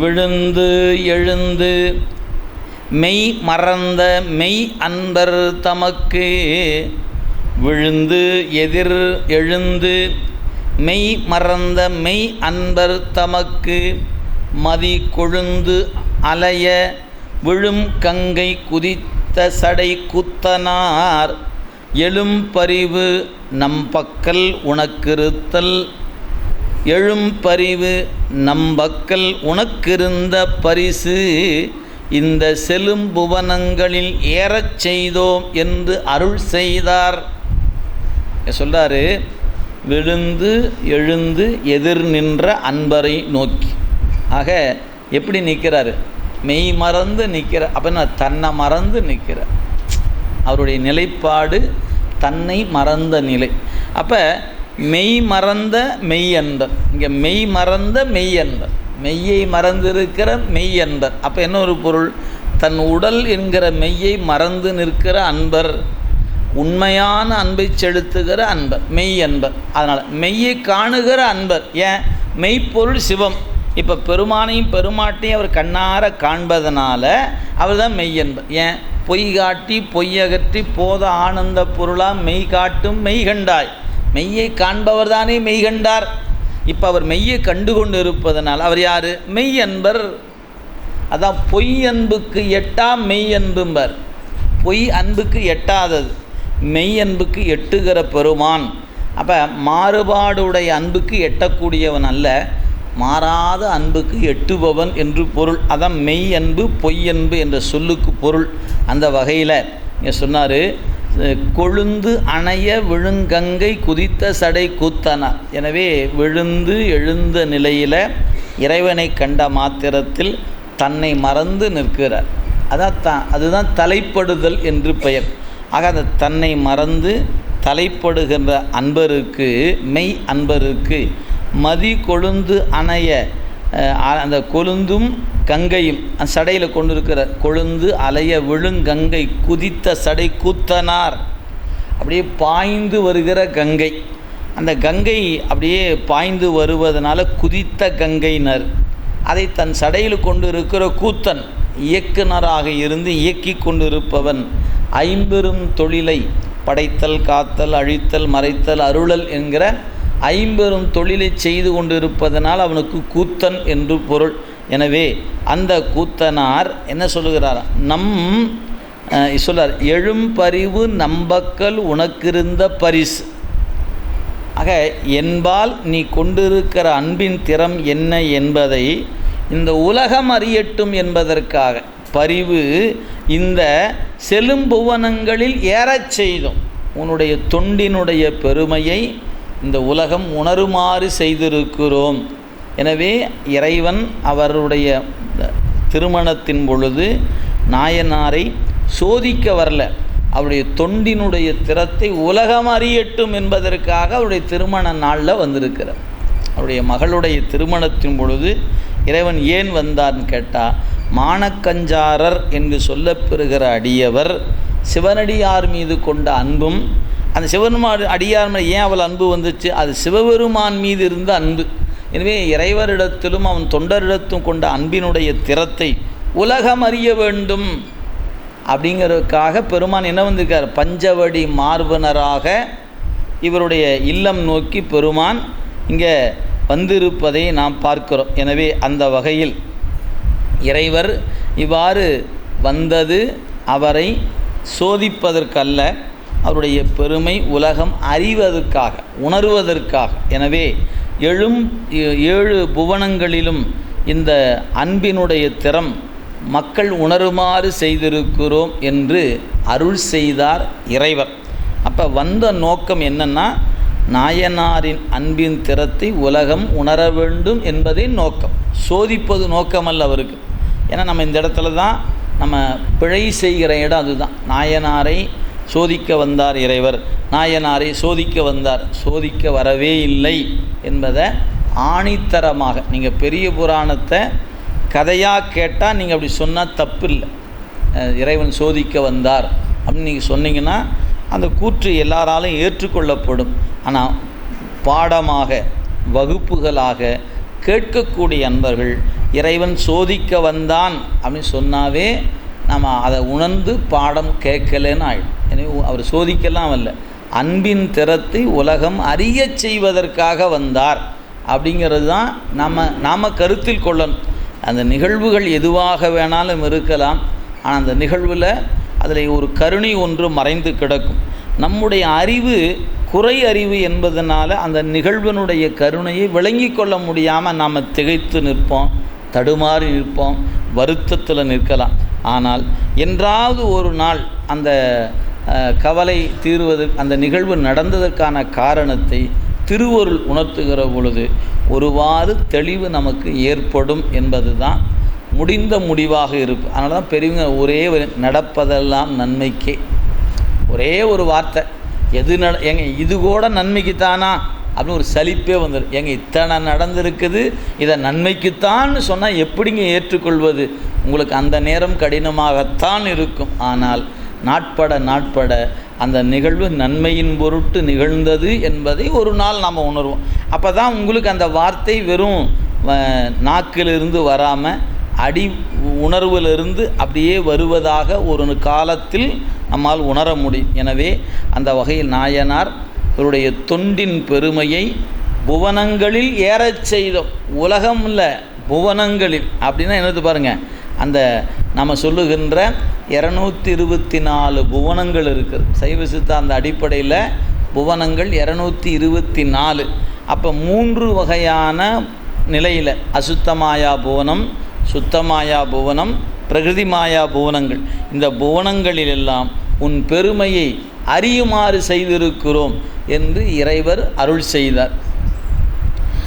விழுந்து எழுந்து மெய் மறந்த மெய் அன்பர் தமக்கு விழுந்து எதிர் எழுந்து மெய் மறந்த மெய் அன்பர் தமக்கு மதி கொழுந்து அலைய விழும் கங்கை குதித்த சடை குத்தனார். எழும் பரிவு நம்பக்கல் உனக்கிருத்தல் எழும் பரிவு நம்பக்கல் உனக்கிருந்த பரிசு இந்த செலும் புவனங்களில் ஏறச் செய்தோம் என்று அருள் செய்தார். சொல்கிறாரு விழுந்து எழுந்து எதிர் நின்ற அன்பரை நோக்கி. ஆக எப்படி நிற்கிறாரு? மெய் மறந்து நிற்கிற அப்படின்னா தன்னை மறந்து நிற்கிறார் அவருடைய நிலைப்பாடு தன்னை மறந்த நிலை. அப்போ மெய் மறந்த மெய் அன்பர் இங்கே மெய் மறந்த மெய் அன்பர் மெய்யை மறந்திருக்கிற மெய் அன்பர் அப்போ என்ன ஒரு பொருள்? தன் உடல் என்கிற மெய்யை மறந்து நிற்கிற அன்பர். உண்மையான அன்பை செலுத்துகிற அன்பர். மெய் அன்பர் அதனால் மெய்யை காணுகிற அன்பர். ஏன்? மெய்ப்பொருள் சிவம். இப்போ பெருமானையும் பெருமாட்டையும் அவர் கண்ணார காண்பதனால அவர் தான் மெய் என்பர் ஏன்? பொய் காட்டி பொய்யகற்றி போத ஆனந்த பொருளாக மெய் காட்டும் மெய் கண்டாய். மெய்யை காண்பவர் தானே மெய் கண்டார். இப்போ அவர் மெய்யை கண்டு கொண்டு இருப்பதனால் அவர் யார்? மெய் அன்பர். அதான் பொய் அன்புக்கு எட்டா மெய் அன்பும்பர். பொய் அன்புக்கு எட்டாதது. மெய் அன்புக்கு எட்டுகிற பெருமான். அப்போ மாறுபாடுடைய அன்புக்கு எட்டக்கூடியவன் அல்ல மாறாத அன்புக்கு எட்டுபவன் என்று பொருள். அதான் மெய் அன்பு பொய் அன்பு என்ற சொல்லுக்கு பொருள். அந்த வகையில் இங்கே சொன்னார் கொழுந்து அணைய விழுங்கங்கை குதித்த சடை கூத்தன. எனவே விழுந்து எழுந்த நிலையில் இறைவனை கண்ட மாத்திரத்தில் தன்னை மறந்து நிற்கிறார். அதான் த அதுதான் தலைப்படுதல் என்று பெயர். ஆக அந்த தன்னை மறந்து தலைப்படுகின்ற அன்பருக்கு மெய் அன்பருக்கு மதி கொழுந்து அணைய அந்த கொழுந்தும் கங்கையும் அந்த சடையில் கொண்டு இருக்கிற கொழுந்து அலைய விழுங்கங்கை குதித்த சடை கூத்தனார். அப்படியே பாய்ந்து வருகிற கங்கை. அந்த கங்கை அப்படியே பாய்ந்து வருவதனால குதித்த கங்கையினர். அதை தன் சடையில் கொண்டு இருக்கிற கூத்தன் இயக்குனராக இருந்து இயக்கி கொண்டிருப்பவன் ஐம்பெரும் தொழிலை படைத்தல் காத்தல் அழித்தல் மறைத்தல் அருளல் என்கிற ஐம்பெரும் தொழிலை செய்து கொண்டிருப்பதனால் அவனுக்கு கூத்தன் என்று பொருள். எனவே அந்த கூத்தனார் என்ன சொல்லுகிறார்? நம் சொல்கிறார் சொல்லார் எழும் நம்பக்கல் உனக்கிருந்த பரிசு. ஆக என்பால் நீ கொண்டிருக்கிற அன்பின் திறம் என்ன என்பதை இந்த உலகம் அறியட்டும் என்பதற்காக. பரிவு இந்த செலும்புவனங்களில் ஏறச் செய்தோம் உன்னுடைய தொண்டினுடைய பெருமையை இந்த உலகம் உணருமாறு செய்திருக்கிறோம். எனவே இறைவன் அவருடைய திருமணத்தின் பொழுது நாயனாரை சோதிக்க வரல. அவருடைய தொண்டினுடைய திறத்தை உலகம் அறியட்டும் என்பதற்காக அவருடைய திருமண நாளில் வந்திருக்கிறார். அவருடைய மகளுடைய திருமணத்தின் பொழுது இறைவன் ஏன் வந்தார்னு கேட்டால் மானக்கஞ்சாரர் என்று சொல்லப்பெறுகிற அடியவர் சிவனடியார் மீது கொண்ட அன்பும் அந்த சிவனுமார் அடியார் ஏன் அவள் அன்பு வந்துச்சு? அது சிவபெருமான் மீது இருந்த அன்பு. எனவே இறைவரிடத்திலும் அவன் தொண்டரிடத்தும் கொண்ட அன்பினுடைய திறத்தை உலகம் அறிய வேண்டும் அப்படிங்கிறதுக்காக பெருமான் என்ன வந்திருக்கார்? பஞ்சவடி மார்பனராக இவருடைய இல்லம் நோக்கி பெருமான் இங்கே வந்திருப்பதை நாம் பார்க்கிறோம். எனவே அந்த வகையில் இறைவர் இவ்வாறு வந்தது அவரை சோதிப்பதற்கல்ல. அவருடைய பெருமை உலகம் அறிவதற்காக உணர்வதற்காக. எனவே எழும் ஏ- ஏழு புவனங்களிலும் இந்த அன்பினுடைய திறம் மக்கள் உணருமாறு செய்திருக்கிறோம் என்று அருள் செய்தார் இறைவர். அப்போ வந்த நோக்கம் என்னன்னா நாயனாரின் அன்பின் திறத்தை உலகம் உணர வேண்டும் என்பதே நோக்கம். சோதிப்பது நோக்கமல்ல அவருக்கு. ஏன்னா நம்ம இந்த இடத்துல தான் நம்ம பிழை செய்கிற இடம் அதுதான். நாயனாரை சோதிக்க வந்தார் இறைவர். நாயனாரை சோதிக்க வந்தார். சோதிக்க வரவே இல்லை என்பதை ஆணித்தரமாக நீங்கள் பெரிய புராணத்தை கதையாக கேட்டால் நீங்கள் அப்படி சொன்னால் தப்பு இல்லை இறைவன் சோதிக்க வந்தார் அப்படின்னு நீங்கள் சொன்னீங்கன்னா அந்த கூற்று எல்லாராலும் ஏற்றுக்கொள்ளப்படும். ஆனால் பாடமாக வகுப்புகளாக கேட்கக்கூடிய அன்பர்கள் இறைவன் சோதிக்க வந்தான் அப்படின்னு சொன்னாவே நம்ம அதை உணர்ந்து பாடம் கேட்கலன்னு ஆயிடும். எனவே அவர் சோதிக்கலாம் அல்ல. அன்பின் திறத்தை உலகம் அறியச் செய்வதற்காக வந்தார். அப்படிங்கிறது தான் நம்ம நாம் கருத்தில் கொள்ளணும். அந்த நிகழ்வுகள் எதுவாக வேணாலும் இருக்கலாம். ஆனால் அந்த நிகழ்வில் அதில் ஒரு கருணை ஒன்று மறைந்து கிடக்கும். நம்முடைய அறிவு குறை அறிவு என்பதனால் அந்த நிகழ்வினுடைய கருணையை விளங்கி கொள்ள முடியாமல் நாம் திகைத்து நிற்போம் தடுமாறி நிற்போம் வருத்தத்தில் நிற்கலாம். ஆனால் என்றாவது ஒரு நாள் அந்த கவலை தீர்வது அந்த நிகழ்வு நடந்ததற்கான காரணத்தை திருவருள் உணர்த்துகிற பொழுது ஒருவாறு தெளிவு நமக்கு ஏற்படும் என்பது தான் முடிந்த முடிவாக இருப்பு. அதனால தான் பெரியவங்க ஒரே நடப்பதெல்லாம் நன்மைக்கே. ஒரே ஒரு வார்த்தை எது நட எங்க இது கூட நன்மைக்கு தானா அப்படின்னு ஒரு சலிப்பே வந்துடும் எங்க இத்தனை நடந்திருக்குது இதை நன்மைக்குத்தான்னு சொன்னால் எப்படிங்க ஏற்றுக்கொள்வது? உங்களுக்கு அந்த நேரம் கடினமாகத்தான் இருக்கும். ஆனால் நாட்பட நாட்பட அந்த நிகழ்வு நன்மையின் பொருட்டு நிகழ்ந்தது என்பதை ஒரு நாள் நாம் உணர்வோம். அப்போ தான் உங்களுக்கு அந்த வார்த்தை வெறும் நாக்கிலிருந்து வராமல் அடி உணர்விலிருந்து அப்படியே வருவதாக ஒரு காலத்தில் நம்மால் உணர முடியும். எனவே அந்த வகையில் நாயனார் இவருடைய தொண்டின் பெருமையை புவனங்களில் ஏறச் செய்தோம். உலகம் இல்லை புவனங்களில். அப்படின்னா என்னது பாருங்கள் அந்த நம்ம சொல்லுகின்ற இரநூத்தி இருபத்தி நாலு புவனங்கள் இருக்குது. சைவ சித்தாந்த அடிப்படையில் புவனங்கள் இரநூத்தி இருபத்தி நாலு அப்போ மூன்று வகையான நிலையில் அசுத்தமாயா புவனம் சுத்தமாயா புவனம் பிரகிருதி மாயா புவனங்கள். இந்த புவனங்களிலெல்லாம் உன் பெருமையை அறியுமாறு செய்திருக்கிறோம் என்று இறைவர் அருள் செய்தார்.